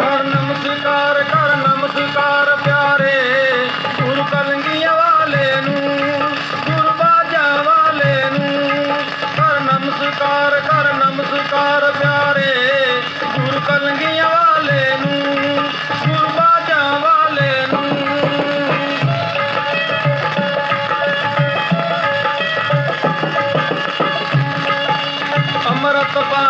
ਕਰ ਨਮਸਕਾਰ ਕਰ ਨਮਸਕਾਰ ਪਿਆਰੇ। ਗੁਰੂ ਕਲੰਗੀਆਂ ਵਾਲੇ ਨੂੰ, ਗੁਰੂ ਬਾਜਾਂ ਵਾਲੇ ਨੂੰ। ਕਰ ਨਮਸਕਾਰ ਕਰ ਨਮਸਕਾਰ ਪਿਆਰੇ। ਗੁਰੂ ਕਲੰਗੀਆਂ ਵਾਲੇ ਨੂੰ, ਗੁਰੂ ਬਾਜਾਂ ਵਾਲੇ ਨੂੰ। ਅਮਰਤ ਪਾ